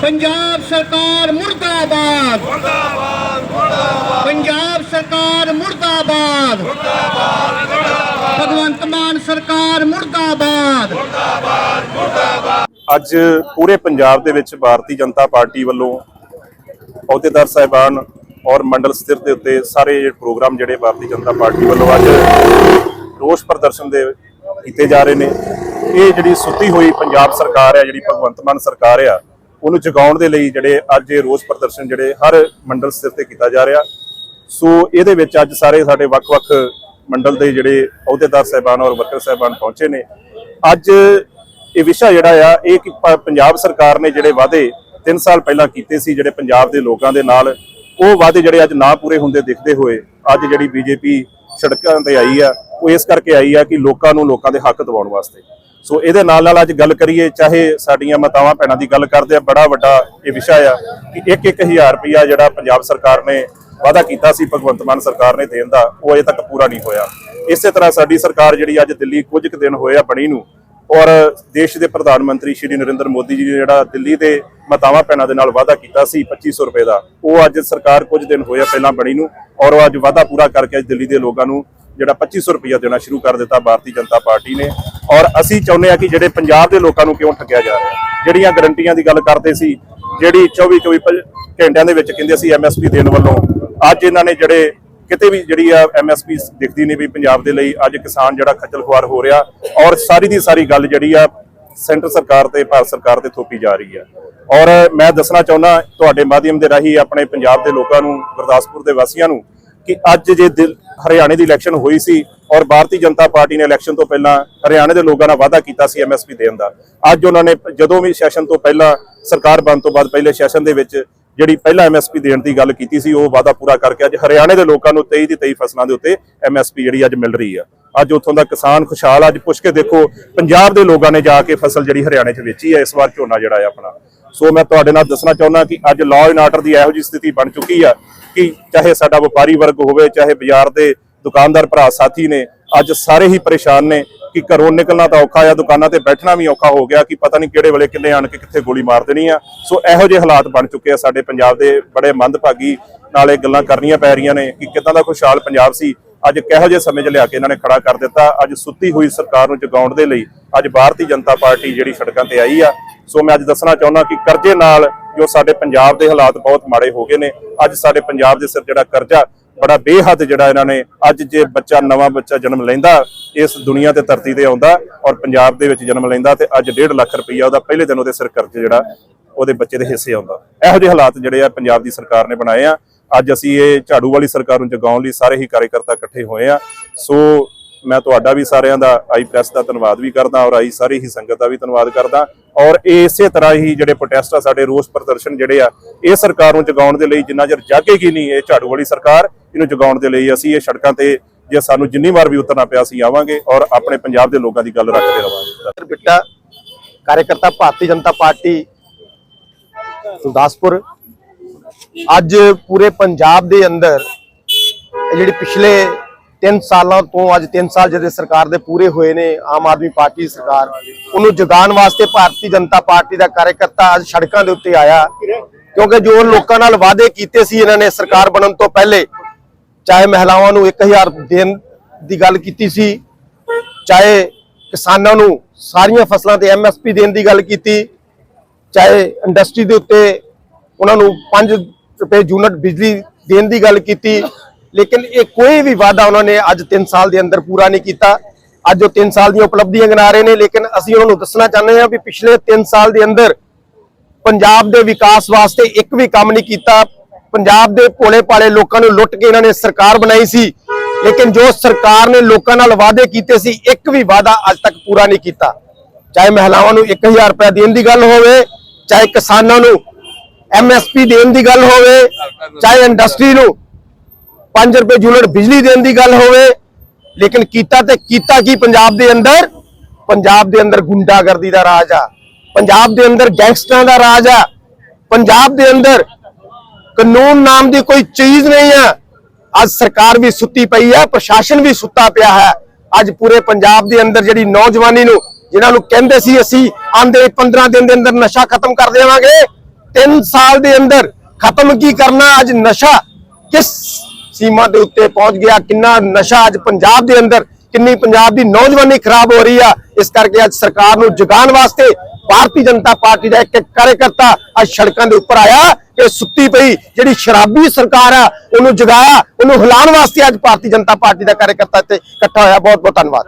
ਪੰਜਾਬ ਸਰਕਾਰ ਮੁਰਦਾਬਾਦ। ਮੁਰਦਾਬਾਦ ਮੁਰਦਾਬਾਦ ਪੰਜਾਬ ਸਰਕਾਰ ਮੁਰਦਾਬਾਦ ਮੁਰਦਾਬਾਦ। ਭਗਵੰਤ ਮਾਨ ਸਰਕਾਰ ਮੁਰਦਾਬਾਦ। ਅੱਜ ਪੂਰੇ ਪੰਜਾਬ ਦੇ ਵਿੱਚ ਭਾਰਤੀ ਜਨਤਾ ਪਾਰਟੀ ਵੱਲੋਂ ਅਹੁਦੇਦਾਰ ਸਾਹਿਬਾਨ ਔਰ ਮੰਡਲ ਸਥਿਰ ਦੇ ਉੱਤੇ ਸਾਰੇ ਜਿਹੜੇ ਪ੍ਰੋਗਰਾਮ ਜਿਹੜੇ ਭਾਰਤੀ ਜਨਤਾ ਪਾਰਟੀ ਵੱਲੋਂ ਅੱਜ ਰੋਸ ਪ੍ਰਦਰਸ਼ਨ ਦੇ ਕੀਤੇ ਜਾ ਰਹੇ ਨੇ। ਇਹ ਜਿਹੜੀ ਸੁੱਤੀ ਹੋਈ ਪੰਜਾਬ ਸਰਕਾਰ ਹੈ, ਜਿਹੜੀ ਭਗਵੰਤ ਮਾਨ ਸਰਕਾਰ ਆ ਉਹਨੂੰ ਜਗਾਉਣ ਦੇ ਲਈ ਜਿਹੜੇ ਅੱਜ ਇਹ ਰੋਸ ਪ੍ਰਦਰਸ਼ਨ ਜਿਹੜੇ ਹਰ ਮੰਡਲ ਸਿਰ ਤੇ ਕੀਤਾ ਜਾ ਰਿਹਾ। ਸੋ ਇਹਦੇ ਵਿੱਚ ਅੱਜ ਸਾਰੇ ਸਾਡੇ ਵੱਖ-ਵੱਖ ਮੰਡਲ ਦੇ ਜਿਹੜੇ ਅਹੁਦੇਦਾਰ ਸਾਹਿਬਾਨ ਔਰ ਵਰਕਰ ਸਾਹਿਬਾਨ ਪਹੁੰਚੇ ਨੇ। ਅੱਜ ਇਹ ਵਿਸ਼ਾ ਜਿਹੜਾ ਆ, ਇਹ ਕਿ ਪੰਜਾਬ ਸਰਕਾਰ ਨੇ ਜਿਹੜੇ ਵਾਅਦੇ 3 ਸਾਲ ਪਹਿਲਾਂ ਕੀਤੇ ਸੀ ਜਿਹੜੇ ਪੰਜਾਬ ਦੇ ਲੋਕਾਂ ਦੇ ਨਾਲ, ਉਹ ਵਾਅਦੇ ਜਿਹੜੇ ਅੱਜ ਨਾ ਪੂਰੇ ਹੁੰਦੇ ਦਿਖਦੇ ਹੋਏ ਅੱਜ ਜਿਹੜੀ ਬੀਜੇਪੀ ਸੜਕਾਂ ਤੇ ਆਈ ਆ, ਉਹ ਇਸ ਕਰਕੇ ਆਈ ਆ ਕਿ ਲੋਕਾਂ ਨੂੰ ਲੋਕਾਂ ਦੇ ਹੱਕ ਦਿਵਾਉਣ ਵਾਸਤੇ। ਸੋ ਇਹਦੇ ਨਾਲ ਨਾਲ ਅੱਜ ਗੱਲ ਕਰੀਏ, ਚਾਹੇ ਸਾਡੀਆਂ ਮਾਤਾਵਾਂ ਭੈਣਾਂ ਦੀ ਗੱਲ ਕਰਦੇ ਆ, ਬੜਾ ਵੱਡਾ ਇਹ ਵਿਸ਼ਾ ਆ ਕਿ 1-1000 ਰੁਪਇਆ ਜਿਹੜਾ ਪੰਜਾਬ ਸਰਕਾਰ ਨੇ ਵਾਅਦਾ ਕੀਤਾ ਸੀ, ਭਗਵੰਤ ਮਾਨ ਸਰਕਾਰ ਨੇ ਦੇਣ ਦਾ, ਉਹ ਅਜੇ ਤੱਕ ਪੂਰਾ ਨਹੀਂ ਹੋਇਆ। ਇਸੇ ਤਰ੍ਹਾਂ ਸਾਡੀ ਸਰਕਾਰ ਜਿਹੜੀ ਅੱਜ ਦਿੱਲੀ ਕੁਝ ਕੁ ਦਿਨ ਹੋਏ ਆ ਬਣੀ ਨੂੰ, ਔਰ ਦੇਸ਼ ਦੇ ਪ੍ਰਧਾਨ ਮੰਤਰੀ ਸ਼੍ਰੀ ਨਰਿੰਦਰ ਮੋਦੀ ਜੀ ਨੇ ਜਿਹੜਾ ਦਿੱਲੀ ਦੇ ਮਾਤਾਵਾਂ ਭੈਣਾਂ ਦੇ ਨਾਲ ਵਾਅਦਾ ਕੀਤਾ ਸੀ 2500 ਰੁਪਏ ਦਾ, ਉਹ ਅੱਜ ਸਰਕਾਰ ਕੁਝ ਦਿਨ ਹੋਇਆ ਪਹਿਲਾਂ ਬਣੀ ਨੂੰ, ਔਰ ਉਹ ਅੱਜ ਵਾਅਦਾ ਪੂਰਾ ਕਰਕੇ ਦਿੱਲੀ ਦੇ ਲੋਕਾਂ ਨੂੰ ਜਿਹੜਾ 2500 ਰੁਪਇਆ ਦੇਣਾ ਸ਼ੁਰੂ ਕਰ ਦਿੱਤਾ ਭਾਰਤੀ ਜਨਤਾ ਪਾਰਟੀ ਨੇ। ਔਰ ਅਸੀਂ ਚਾਹੁੰਦੇ ਆ ਕਿ ਜਿਹੜੇ ਪੰਜਾਬ ਦੇ ਲੋਕਾਂ ਨੂੰ ਕਿਉਂ ਠੱਗਿਆ ਜਾ ਰਿਹਾ ਜਿਹੜੀਆਂ ਗਰੰਟੀਆਂ ਦੀ ਗੱਲ ਕਰਦੇ ਸੀ, ਜਿਹੜੀ 24 24 ਪ- ਘੰਟਿਆਂ ਦੇ ਵਿੱਚ ਕਹਿੰਦੇ ਸੀ ਐਮਐਸਪੀ ਦੇਣ ਵੱਲੋਂ, ਅੱਜ ਇਹਨਾਂ ਨੇ ਜਿਹੜੇ ਕਿਤੇ ਵੀ ਜਿਹੜੀ ਆ ਐਮਐਸਪੀ ਦਿਖਦੀ ਨਹੀਂ ਵੀ ਪੰਜਾਬ ਦੇ ਲਈ ਅੱਜ ਕਿਸਾਨ ਜਿਹੜਾ ਖੱਜਲ ਖੁਆਰ ਹੋ ਰਿਹਾ ਔਰ ਸਾਰੀ ਦੀ ਸਾਰੀ ਗੱਲ ਜਿਹੜੀ ਆ ਸੈਂਟਰ ਸਰਕਾਰ ਤੇ ਭਾਰਤ ਸਰਕਾਰ ਤੇ ਥੋਪੀ ਜਾ ਰਹੀ ਹੈ ਔਰ ਮੈਂ ਦੱਸਣਾ ਚਾਹੁੰਦਾ, ਤੁਹਾਡੇ ਮਾਧਿਅਮ ਦੇ ਰਾਹੀਂ ਆਪਣੇ ਪੰਜਾਬ ਦੇ ਲੋਕਾਂ ਨੂੰ, ਗੁਰਦਾਸਪੁਰ ਦੇ ਵਾਸੀਆਂ ਨੂੰ ਕਿ ਅੱਜ ਜੇ ਦਿਲ- ਹਰਿਆਣੇ ਦੀ ਇਲੈਕਸ਼ਨ ਹੋਈ ਸੀ ਔਰ ਭਾਰਤੀ ਜਨਤਾ ਪਾਰਟੀ ਨੇ ਇਲੈਕਸ਼ਨ ਤੋਂ ਪਹਿਲਾਂ ਹਰਿਆਣੇ ਦੇ ਲੋਕਾਂ ਨਾਲ ਵਾਅਦਾ ਕੀਤਾ ਸੀ ਐਮਐਸਪੀ ਦੇਣ ਦਾ, ਅੱਜ ਉਹਨਾਂ ਨੇ ਜਦੋਂ ਵੀ ਸੈਸ਼ਨ ਤੋਂ ਪਹਿਲਾਂ ਸਰਕਾਰ ਬਣ ਤੋਂ ਬਾਅਦ ਪਹਿਲੇ ਸੈਸ਼ਨ ਦੇ ਵਿੱਚ ਜਿਹੜੀ ਪਹਿਲਾਂ ਐਮਐਸਪੀ ਦੇਣ ਦੀ ਗੱਲ ਕੀਤੀ ਸੀ, ਉਹ ਵਾਅਦਾ ਪੂਰਾ ਕਰਕੇ ਅੱਜ ਹਰਿਆਣੇ ਦੇ ਲੋਕਾਂ ਨੂੰ 23 ਦੀ 23 ਫਸਲਾਂ ਦੇ ਉੱਤੇ ਐਮਐਸਪੀ ਜਿਹੜੀ ਅੱਜ ਮਿਲ ਰਹੀ ਆ। ਅੱਜ ਉੱਥੋਂ ਦਾ ਕਿਸਾਨ ਖੁਸ਼ਹਾਲ ਅੱਜ ਪੁੱਛ ਕੇ ਦੇਖੋ, ਪੰਜਾਬ ਦੇ ਲੋਕਾਂ ਨੇ ਜਾ ਕੇ ਫਸਲ ਜਿਹੜੀ ਹਰਿਆਣੇ 'ਚ ਵੇਚੀ ਹੈ ਇਸ ਵਾਰ ਝੋਨਾ ਜਿਹੜਾ ਹੈ ਆਪਣਾ। ਸੋ ਮੈਂ ਤੁਹਾਡੇ ਨਾਲ ਦੱਸਣਾ ਚਾਹੁੰਦਾ ਕਿ ਅੱਜ ਲਾਅ ਐਂਡ ਆਰਡਰ ਦੀ ਇਹੋ ਜਿਹੀ ਸਥਿਤੀ ਬਣ ਚੁੱਕੀ ਆ ਕਿ ਚਾਹੇ ਸਾਡਾ ਵਪਾਰੀ ਵਰਗ ਹੋਵੇ, ਚਾਹੇ ਬਾਜ਼ਾਰ ਦੇ ਦੁਕਾਨਦਾਰ ਭਰਾ, ਸਾਥੀ ਨੇ, ਅੱਜ ਸਾਰੇ ਹੀ ਪਰੇਸ਼ਾਨ ਨੇ ਕਿ ਘਰੋਂ ਨਿਕਲਣਾ ਤਾਂ ਔਖਾ ਆ, ਦੁਕਾਨਾਂ ਤੇ ਬੈਠਣਾ ਵੀ ਔਖਾ ਹੋ ਗਿਆ ਕਿ ਪਤਾ ਨਹੀਂ ਕਿਹੜੇ ਵੇਲੇ ਕਿੰਨੇ ਆਣ ਕੇ ਕਿੱਥੇ ਗੋਲੀ ਮਾਰ ਦੇਣੀ ਆ। ਸੋ ਇਹੋ ਜਿਹੇ ਹਾਲਾਤ ਬਣ ਚੁੱਕੇ ਆ ਸਾਡੇ ਪੰਜਾਬ ਦੇ ਬੜੇ ਮੰਦਭਾਗੀ ਨਾਲ ਇਹ ਗੱਲਾਂ ਕਰਨੀਆਂ ਪੈ ਰਹੀਆਂ ਨੇ ਕਿ ਕਿਦਾਂ ਦਾ ਖੁਸ਼ਹਾਲ ਪੰਜਾਬ ਸੀ, ਅੱਜ ਕਿਹੋ ਜਿਹੇ ਸਮੇਂ 'ਚ ਲਿਆ ਕੇ ਇਹਨਾਂ ਨੇ ਖੜਾ ਕਰ ਦਿੱਤਾ। ਅੱਜ ਸੁੱਤੀ ਹੋਈ ਸਰਕਾਰ ਨੂੰ ਜਗਾਉਣ ਦੇ ਲਈ ਅੱਜ ਭਾਰਤੀ ਜਨਤਾ ਪਾਰਟੀ ਜਿਹੜੀ ਸੜਕਾਂ ਤੇ ਆਈ ਆ ਸੋ ਮੈਂ ਅੱਜ ਦੱਸਣਾ ਚਾਹੁੰਦਾ ਕਿ ਕਰਜ਼ੇ ਨਾਲ ਜੋ ਸਾਡੇ ਪੰਜਾਬ ਦੇ ਹਾਲਾਤ ਬਹੁਤ ਮਾੜੇ ਹੋ ਗਏ ਨੇ, ਅੱਜ ਸਾਡੇ ਪੰਜਾਬ ਦੇ ਸਿਰ ਜਿਹੜਾ ਕਰਜ਼ਾ ਬੜਾ ਬੇਹੱਦ ਜਿਹੜਾ ਇਹਨਾਂ ਨੇ ਅੱਜ ਜੇ ਬੱਚਾ, ਨਵਾਂ ਬੱਚਾ ਜਨਮ ਲੈਂਦਾ, ਇਸ ਦੁਨੀਆ ਤੇ ਧਰਤੀ ਤੇ ਆਉਂਦਾ ਔਰ ਪੰਜਾਬ ਦੇ ਵਿੱਚ ਜਨਮ ਲੈਂਦਾ ਤੇ ਅੱਜ 1.5 ਲੱਖ ਰੁਪਈਆ ਉਹਦਾ ਪਹਿਲੇ ਦਿਨ ਉਹਦੇ ਸਿਰ ਕਰਜ਼ੇ ਜਿਹੜਾ ਉਹਦੇ ਬੱਚੇ ਦੇ ਹਿੱਸੇ ਆਉਂਦਾ। ਇਹੋ ਜਿਹੇ ਹਾਲਾਤ ਜਿਹੜੇ ਆ ਪੰਜਾਬ ਦੀ ਸਰਕਾਰ ਨੇ ਬਣਾਏ ਆ। ਅੱਜ ਅਸੀਂ ਇਹ ਝਾੜੂ ਵਾਲੀ ਸਰਕਾਰ ਨੂੰ ਜਗਾਉਣ ਲਈ ਸਾਰੇ ਹੀ ਕਾਰਜਕਰਤਾ ਇਕੱਠੇ ਹੋਏ ਆ। ਸੋ ਮੈਂ ਤੁਹਾਡਾ ਵੀ ਸਾਰਿਆਂ ਦਾ ਆਈ ਪ੍ਰੈਸ ਦਾ ਧੰਨਵਾਦ ਵੀ ਕਰਦਾ ਔਰ ਆਈ ਸਾਰੀ ਹੀ ਸੰਗਤ ਦਾ ਵੀ ਧੰਨਵਾਦ ਕਰਦਾ। ਔਰ ਇਹ ਇਸੇ ਤਰ੍ਹਾਂ ਹੀ ਜਿਹੜੇ ਪ੍ਰੋਟੈਸਟ ਆ ਸਾਡੇ ਰੋਸ ਪ੍ਰਦਰਸ਼ਨ ਜਿਹੜੇ ਆ, ਇਹ ਸਰਕਾਰ ਨੂੰ ਜਗਾਉਣ ਦੇ ਲਈ ਜਿੰਨਾ ਚਿਰ ਜਾਗੇਗੀ ਨਹੀਂ ਇਹ ਝਾੜੂ ਵਾਲੀ ਸਰਕਾਰ, ਇਹਨੂੰ ਜਗਾਉਣ ਦੇ ਲਈ ਅਸੀਂ ਇਹ ਸੜਕਾਂ ਤੇ ਜੇ ਸਾਨੂੰ ਜਿੰਨੀ ਵਾਰ ਵੀ ਉਤਰਨਾ ਪਿਆ ਅਸੀਂ ਆਵਾਂਗੇ ਔਰ ਆਪਣੇ ਪੰਜਾਬ ਦੇ ਲੋਕਾਂ ਦੀ ਗੱਲ ਰੱਖਦੇ ਰਵਾਂਗੇ। ਬਿੱਟਾ, ਕਾਰਜਕਰਤਾ ਭਾਰਤੀ ਜਨਤਾ ਪਾਰਟੀ, ਗੁਰਦਾਸਪੁਰ। ਅੱਜ ਪੂਰੇ ਪੰਜਾਬ ਦੇ ਅੰਦਰ ਜਿਹੜੀ ਪਿਛਲੇ 3 ਸਾਲਾਂ ਤੋਂ ਅੱਜ 3 ਸਾਲ ਜਿਹੜੇ ਸਰਕਾਰ ਦੇ ਪੂਰੇ ਹੋਏ ਨੇ, ਆਮ ਆਦਮੀ ਪਾਰਟੀ ਦੀ ਸਰਕਾਰ, ਉਹਨੂੰ ਜਗਾਉਣ ਵਾਸਤੇ ਭਾਰਤੀ ਜਨਤਾ ਪਾਰਟੀ ਦਾ ਕਾਰਜਕਰਤਾ ਅੱਜ ਸੜਕਾਂ ਦੇ ਉੱਤੇ ਆਇਆ। ਕਿਉਂਕਿ ਜੋ ਲੋਕਾਂ ਨਾਲ ਵਾਅਦੇ ਕੀਤੇ ਸੀ ਇਹਨਾਂ ਨੇ ਸਰਕਾਰ ਬਣਨ ਤੋਂ ਪਹਿਲੇ, ਚਾਹੇ ਮਹਿਲਾਵਾਂ ਨੂੰ 1000 ਦੇਣ ਦੀ ਗੱਲ ਕੀਤੀ ਸੀ, ਚਾਹੇ ਕਿਸਾਨਾਂ ਨੂੰ ਸਾਰੀਆਂ ਫਸਲਾਂ ਤੇ ਐਮਐਸਪੀ ਦੇਣ ਦੀ ਗੱਲ ਕੀਤੀ, ਚਾਹੇ ਇੰਡਸਟਰੀ ਦੇ ਉੱਤੇ ਉਹਨਾਂ ਨੂੰ 5 ਰੁਪਏ ਯੂਨਿਟ ਬਿਜਲੀ ਦੇਣ ਦੀ ਗੱਲ ਕੀਤੀ ਲੇਕਿਨ ਇਹ ਕੋਈ ਵੀ ਵਾਅਦਾ ਉਹਨਾਂ ਨੇ ਅੱਜ 3 ਸਾਲ ਦੇ ਅੰਦਰ ਪੂਰਾ ਨਹੀਂ ਕੀਤਾ। ਅੱਜ ਉਹ 3 ਸਾਲ ਦੀਆਂ ਉਪਲਬਧੀਆਂ ਗਿਣਾ ਰਹੇ ਨੇ, ਲੇਕਿਨ ਅਸੀਂ ਉਹਨਾਂ ਨੂੰ ਦੱਸਣਾ ਚਾਹੁੰਦੇ ਹਾਂ ਵੀ ਪਿਛਲੇ 3 ਸਾਲ ਦੇ ਅੰਦਰ ਪੰਜਾਬ ਦੇ ਵਿਕਾਸ ਵਾਸਤੇ ਇੱਕ ਵੀ ਕੰਮ ਨਹੀਂ ਕੀਤਾ। ਪੰਜਾਬ ਦੇ ਭੋਲੇ ਭਾਲੇ ਲੋਕਾਂ ਨੂੰ ਲੁੱਟ ਕੇ ਇਹਨਾਂ ਨੇ ਸਰਕਾਰ ਬਣਾਈ ਸੀ। ਲੇਕਿਨ ਜੋ ਸਰਕਾਰ ਨੇ ਲੋਕਾਂ ਨਾਲ ਵਾਅਦੇ ਕੀਤੇ ਸੀ, ਇੱਕ ਵੀ ਵਾਅਦਾ ਅੱਜ ਤੱਕ ਪੂਰਾ ਨਹੀਂ ਕੀਤਾ। ਚਾਹੇ ਮਹਿਲਾਵਾਂ ਨੂੰ 1000 ਰੁਪਏ ਦੇਣ ਦੀ ਗੱਲ ਹੋਵੇ, ਚਾਹੇ ਕਿਸਾਨਾਂ ਨੂੰ ਐਮਐਸਪੀ ਦੇਣ ਦੀ ਗੱਲ ਹੋਵੇ, ਚਾਹੇ ਇੰਡਸਟਰੀ ਨੂੰ 5 ਰੁਪਏ ਯੂਨਿਟ ਬਿਜਲੀ ਦੇਣ ਦੀ ਗੱਲ ਹੋਵੇ, ਲੇਕਿਨ ਕੀਤਾ ਤੇ ਕੀਤਾ ਕੀ ਪੰਜਾਬ ਦੇ ਅੰਦਰ? ਪੰਜਾਬ ਦੇ ਅੰਦਰ ਗੁੰਡਾਗਰਦੀ ਦਾ ਰਾਜ ਆ। ਪੰਜਾਬ ਦੇ ਅੰਦਰ ਗੈਂਗਸਟਰਾਂ ਦਾ ਰਾਜ ਆ। ਪੰਜਾਬ ਦੇ ਅੰਦਰ ਕਾਨੂੰਨ ਨਾਮ ਦੀ ਕੋਈ ਚੀਜ਼ ਨਹੀਂ ਆ। ਅੱਜ ਸਰਕਾਰ ਵੀ ਸੁੱਤੀ ਪਈ ਹੈ ਪ੍ਰਸ਼ਾਸਨ ਵੀ ਸੁੱਤਾ ਪਿਆ ਹੈ। ਅੱਜ ਪੂਰੇ ਪੰਜਾਬ ਦੇ ਅੰਦਰ ਜਿਹੜੀ ਨੌਜਵਾਨੀ ਨੂੰ, ਜਿਨ੍ਹਾਂ ਨੂੰ ਕਹਿੰਦੇ ਸੀ ਅਸੀਂ ਆਂਦੇ 15 ਦਿਨ ਦੇ ਅੰਦਰ ਨਸ਼ਾ ਖਤਮ ਕਰ ਦੇਵਾਂਗੇ 3 ਸਾਲ ਦੇ ਅੰਦਰ ਖਤਮ ਕੀ ਕਰਨਾ, ਅੱਜ ਨਸ਼ਾ ਕਿਸ ਸੀਮਾ ਦੇ ਉੱਤੇ ਪਹੁੰਚ ਗਿਆ। ਕਿੰਨਾ ਨਸ਼ਾ ਅੱਜ ਪੰਜਾਬ ਦੇ ਅੰਦਰ, ਕਿੰਨੀ ਪੰਜਾਬ ਦੀ ਨੌਜਵਾਨੀ ਖਰਾਬ ਹੋ ਰਹੀ ਆ। ਇਸ ਕਰਕੇ ਅੱਜ ਸਰਕਾਰ ਨੂੰ ਜਗਾਉਣ ਵਾਸਤੇ ਭਾਰਤੀ ਜਨਤਾ ਪਾਰਟੀ ਦਾ ਇੱਕ ਇੱਕ ਕਾਰਜਕਰਤਾ ਅੱਜ ਸੜਕਾਂ ਦੇ ਉੱਪਰ ਆਇਆ ਕਿ ਸੁੱਤੀ ਪਈ। ਜਿਹੜੀ ਸ਼ਰਾਬੀ ਸਰਕਾਰ ਆ, ਉਹਨੂੰ ਜਗਾਇਆ, ਉਹਨੂੰ ਹਿਲਾਉਣ ਵਾਸਤੇ ਅੱਜ ਭਾਰਤੀ ਜਨਤਾ ਪਾਰਟੀ ਦਾ ਕਾਰਜਕਰਤਾ ਇੱਥੇ ਇਕੱਠਾ ਹੋਇਆ। ਬਹੁਤ ਬਹੁਤ ਧੰਨਵਾਦ।